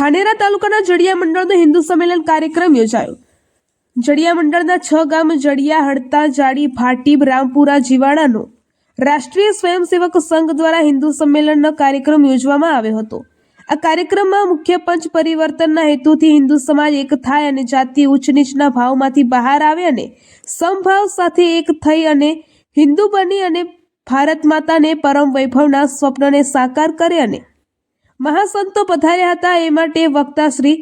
ધાનેરા તાલુકાના જડિયા મંડળનો હિન્દુ સંમેલન કાર્યક્રમ યોજાયો. જડિયા મંડળના છ ગામ જડિયા, હડતા, જાડી ભાટીબ રામપુરા, જીવાડાનો રાષ્ટ્રીય સ્વયંસેવક સંઘ દ્વારા હિન્દુ સંમેલનનો કાર્યક્રમ યોજવામાં આવ્યો હતો. આ કાર્યક્રમમાં મુખ્ય પંચ પરિવર્તનના હેતુથી હિન્દુ સમાજ એક થાય અને જાતિ ઉચ્ચ નીચના ભાવમાંથી બહાર આવે અને સમભાવ સાથે એક થઈ અને હિન્દુ બની અને ભારત માતાને પરમ વૈભવના સ્વપ્નને સાકાર કરે અને મહાસંતો પધાર્યા હતા. એ માટે વક્તા શ્રી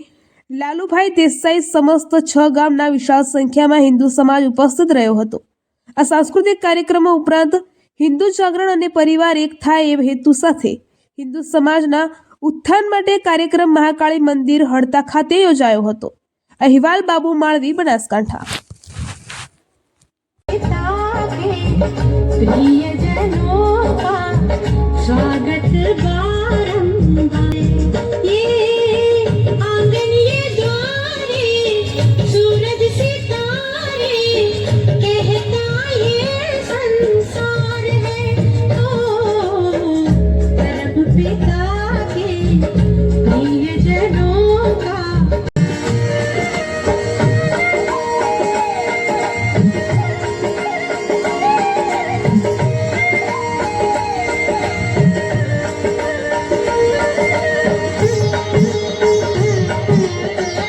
લાલુભાઈ દેસાઈ સમસ્ત છ ગામના વિશાળ સંખ્યામાં હિન્દુ સમાજ ઉપસ્થિત રહ્યો હતો. આ સાંસ્કૃતિક કાર્યક્રમો ઉપરાંત હિન્દુ જાગરણ અને પરિવાર એક થાય એ હેતુ સાથે હિન્દુ સમાજના ઉત્થાન માટે કાર્યક્રમ મહાકાળી મંદિર હડતા ખાતે યોજાયો હતો. અહેવાલ બાબુ માળવી, બનાસકાંઠા. પ્રિયજનો